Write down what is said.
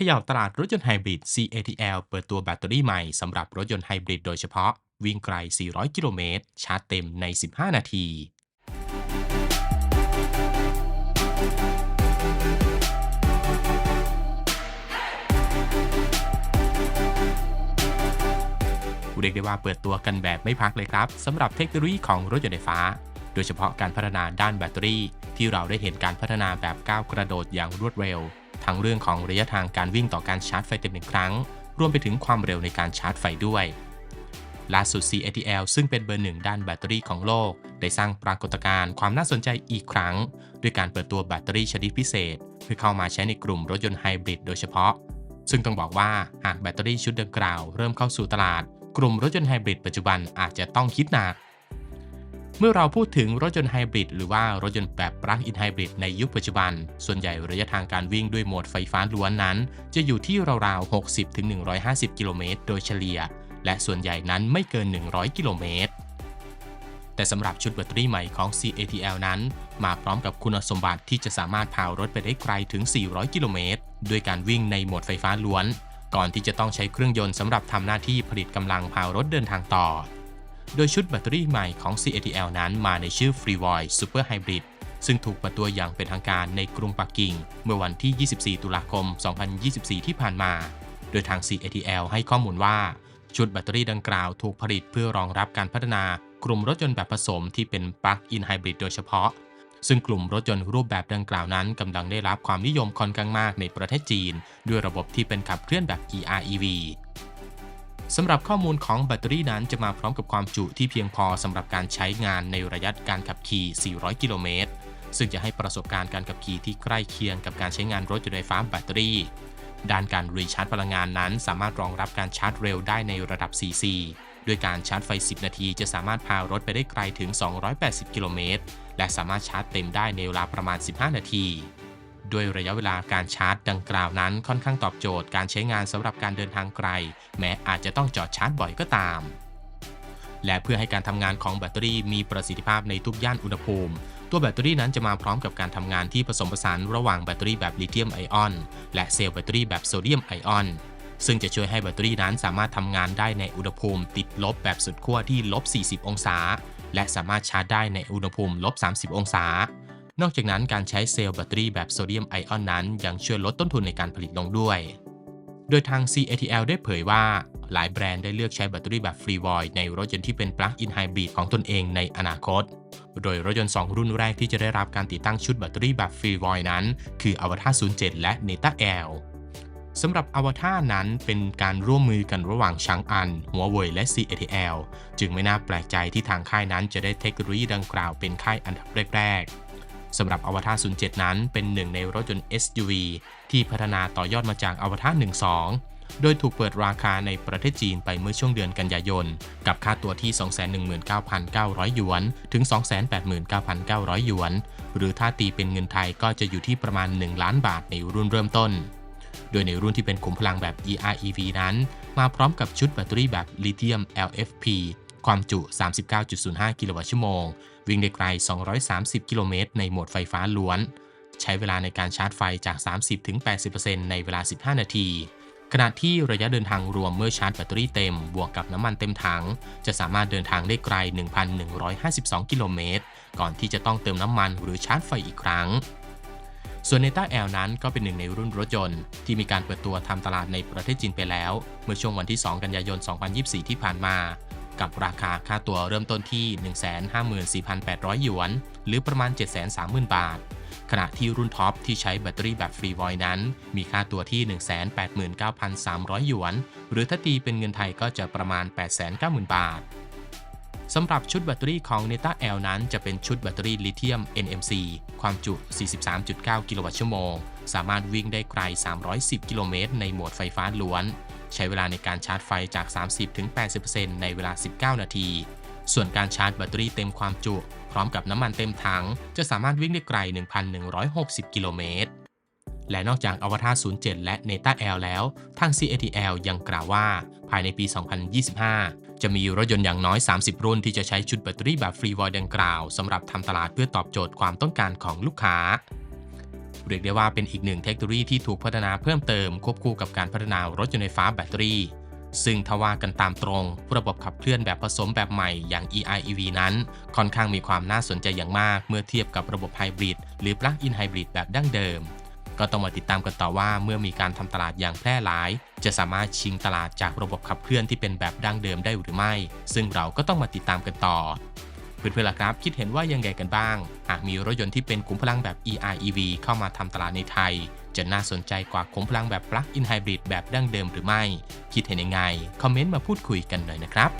ขย่าตลาดรถยนต์ไฮบริด CATL เปิดตัวแบตเตอรี่ใหม่สำหรับรถยนต์ไฮบริดโดยเฉพาะ วิ่งไกล 400 กิโลเมตร ชาร์จเต็มใน 15 นาทีเรียกได้ว่าเปิดตัวกันแบบไม่พักเลยครับสำหรับเทคโนโลยีของรถยนต์ไฟฟ้า โดยเฉพาะการพัฒนาด้านแบตเตอรี่ ที่เราได้เห็นการพัฒนาแบบก้าวกระโดดอย่างรวดเร็ว ทั้งเรื่องของระยะทางการวิ่งต่อการชาร์จไฟเต็มหนึ่งครั้ง รวมไปถึงความเร็วในการชาร์จไฟด้วย ล่าสุด CATL ซึ่งเป็นเบอร์หนึ่งด้านแบตเตอรี่ของโลก ได้สร้างปรากฏการณ์ความน่าสนใจอีกครั้ง ด้วยการเปิดตัวแบตเตอรี่ชนิดพิเศษ เพื่อเข้ามาใช้ในกลุ่มรถยนต์ไฮบริดโดยเฉพาะ ซึ่งต้องบอกว่าหากแบตเตอรี่ชุดดังกล่าวเริ่มเข้าสู่ตลาด กลุ่มรถยนต์ไฮบริดปัจจุบันอาจจะต้องคิดหนัก เมื่อเราพูดถึงรถยนต์ไฮบริดหรือว่ารถยนต์แบบปลั๊กอินไฮบริดในยุคปัจจุบัน ส่วนใหญ่ระยะทางการวิ่งด้วยโหมดไฟฟ้าล้วนนั้น จะอยู่ที่ราวๆ 60-150 กิโลเมตรโดยเฉลี่ย และส่วนใหญ่นั้นไม่เกิน 100 กิโลเมตร แต่สำหรับชุดแบตเตอรี่ใหม่ของ CATL นั้น มาพร้อมกับคุณสมบัติที่จะสามารถพารถไปได้ไกลถึง 400 กิโลเมตรด้วยการวิ่งในโหมดไฟฟ้าล้วน ก่อนที่จะต้องใช้เครื่องยนต์สำหรับทำหน้าที่ผลิตกำลังพารถเดินทางต่อ โดยชุดแบตเตอรี่ใหม่ของ CATL นั้นมาในชื่อ Free Void Super Hybrid ซึ่งถูกเปิดตัวอย่างเป็นทางการในกรุงปักกิ่ง เมื่อวันที่ 24 ตุลาคม 2024 ที่ผ่านมา โดยทาง CATL ให้ข้อมูลว่า ชุดแบตเตอรี่ดังกล่าวถูกผลิตเพื่อรองรับการพัฒนากลุ่มรถยนต์แบบผสมที่เป็นปลั๊กอินไฮบริดโดยเฉพาะ ซึ่งกลุ่มรถยนต์รูปแบบดังกล่าวนั้นกำลังได้รับความนิยมค่อนข้างมากในประเทศจีน ด้วยระบบที่เป็นขับเคลื่อนแบบ EREV สำหรับข้อมูลของแบตเตอรี่นั้นจะมาพร้อมกับความจุที่เพียงพอสำหรับการใช้งานในระยะการขับขี่ 400 กิโลเมตร ซึ่งจะให้ประสบการณ์การขับขี่ที่ใกล้เคียงกับการใช้งานรถยนต์ไฟฟ้าแบตเตอรี่ ด้านการรีชาร์จพลังงานนั้น สามารถรองรับการชาร์จเร็วได้ในระดับ 4C ด้วยการชาร์จไฟ 10 นาทีจะสามารถพารถไปได้ไกลถึง 280 กิโลเมตร และสามารถชาร์จเต็มได้ในเวลาประมาณ 15 นาที ด้วยระยะเวลาการชาร์จดังกล่าวนั้นค่อนข้างตอบโจทย์การใช้งานสำหรับการเดินทางไกล แม้อาจจะต้องจอดชาร์จบ่อยก็ตาม และเพื่อให้การทำงานของแบตเตอรี่มีประสิทธิภาพในทุกย่านอุณหภูมิ ตัวแบตเตอรี่นั้นจะมาพร้อมกับการทำงานที่ผสมผสานระหว่างแบตเตอรี่แบบลิเธียมไอออนและเซลล์แบตเตอรี่แบบโซเดียมไอออนซึ่งจะช่วยให้แบตเตอรี่นั้นสามารถทำงานได้ในอุณหภูมิติดลบแบบสุดขั้วที่ลบ 40 องศา และสามารถชาร์จได้ในอุณหภูมิลบ 30 องศา นอกจากนั้นการใช้เซลล์แบตเตอรี่แบบโซเดียมไอออนนั้น ยังช่วยลดต้นทุนในการผลิตลงด้วย โดยทาง CATL ได้เผยว่า หลายแบรนด์ได้เลือกใช้แบตเตอรี่แบบฟรีวอยในรถยนต์ที่เป็นปลั๊กอินไฮบริดของตนเองในอนาคต โดยรถยนต์ 2 รุ่นแรกที่จะได้รับการติดตั้งชุดแบตเตอรี่แบบฟรีวอยนั้น คือ Avatar 07 และ Neta L สำหรับ Avatar นั้นเป็นการร่วมมือกันระหว่างชางอัน หัวเว่ยและ CATL จึงไม่น่าแปลกใจที่ทางค่ายนั้นจะได้เทคโนโลยีดังกล่าวเป็นค่ายอันดับแรกๆ สำหรับ Avatar 07 นั้นเป็นหนึ่งในรถยนต์ SUV ที่พัฒนาต่อยอดมาจาก Avatar 12 โดยถูกเปิดราคาในประเทศจีนไปเมื่อช่วงเดือนกันยายน กับค่าตัวที่ 219,900 หยวน ถึง 289,900 หยวน หรือถ้าตีเป็นเงินไทยก็จะอยู่ที่ประมาณ 1 ล้านบาทในรุ่นเริ่มต้น โดยในรุ่นที่เป็นขุมพลังแบบ EREV นั้น มาพร้อมกับชุดแบตเตอรี่แบบลิเธียม LFP ความจุ 39.05 กิโลวัตต์ชั่วโมง วิ่งได้ไกล 230 กิโลเมตร ในโหมดไฟฟ้าล้วน ใช้เวลาในการชาร์จไฟจาก 30-80%ในเวลา 15 นาที ขณะที่ระยะเดินทางรวมเมื่อชาร์จแบตเตอรี่เต็ม บวกกับน้ำมันเต็มถัง จะสามารถเดินทางได้ไกล 1,152 กิโลเมตร ก่อนที่จะต้องเติมน้ำมันหรือชาร์จไฟอีกครั้งส่วน Neta L นั้นก็เป็นหนึ่งในรุ่นรถยนต์ ที่มีการเปิดตัวทำตลาดในประเทศจีนไปแล้ว เมื่อช่วงวันที่ 2 กันยายน 2024 ที่ผ่านมา กับราคาค่าตัวเริ่มต้นที่ 154,800 หยวน หรือประมาณ 730,000 บาท ขณะที่รุ่นท็อปที่ใช้แบตเตอรี่แบบฟรีวอยนั้น มีค่าตัวที่ 189,300 หยวน หรือถ้าตีเป็นเงินไทยก็จะประมาณ 890,000 บาทสำหรับชุดแบตเตอรี่ของ Neta L นั้นจะเป็นชุดแบตเตอรี่ลิเธียม NMC ความจุ 43.9 กิโลวัตต์ชั่วโมง สามารถวิ่งได้ไกล 310 กิโลเมตรในโหมดไฟฟ้าล้วน ใช้เวลาในการชาร์จไฟจาก 30-80%ในเวลา 19 นาที ส่วนการชาร์จแบตเตอรี่เต็มความจุ พร้อมกับน้ำมันเต็มถัง จะสามารถวิ่งได้ไกล 1,160 กิโลเมตร และนอกจาก Avatar 07 และ Neta L แล้ว ทาง CATL ยังกล่าวว่า ภายในปี 2025จะมีรถยนต์อย่างน้อย 30 รุ่นที่จะใช้ชุดแบตเตอรี่แบบฟรีวอยดังกล่าวสำหรับทำตลาดเพื่อตอบโจทย์ความต้องการของลูกค้า เรียกได้ว่าเป็นอีกหนึ่งเทคโนโลยีที่ถูกพัฒนาเพิ่มเติมควบคู่กับการพัฒนารถยนต์ไฟฟ้าแบตเตอรี่ ซึ่งถ้าว่ากันตามตรง ระบบขับเคลื่อนแบบผสมแบบใหม่อย่าง EIEV นั้น ค่อนข้างมีความน่าสนใจอย่างมาก เมื่อเทียบกับระบบไฮบริดหรือ Plug-in Hybrid แบบดั้งเดิม ก็ต้องมาติดตามกันต่อว่าเมื่อมีการทำตลาดอย่างแพร่หลาย จะสามารถชิงตลาดจากระบบขับเคลื่อนที่เป็นแบบดั้งเดิมได้หรือไม่ ซึ่งเราก็ต้องมาติดตามกันต่อ เพื่อนๆล่ะครับ คิดเห็นว่ายังไงกันบ้าง หากมีรถยนต์ที่เป็นขุมพลังแบบ EREV เข้ามาทำตลาดในไทย จะน่าสนใจกว่าขุมพลังแบบ Plug-in Hybrid แบบดั้งเดิมหรือไม่ คิดเห็นยังไง คอมเมนต์มาพูดคุยกันหน่อยนะครับ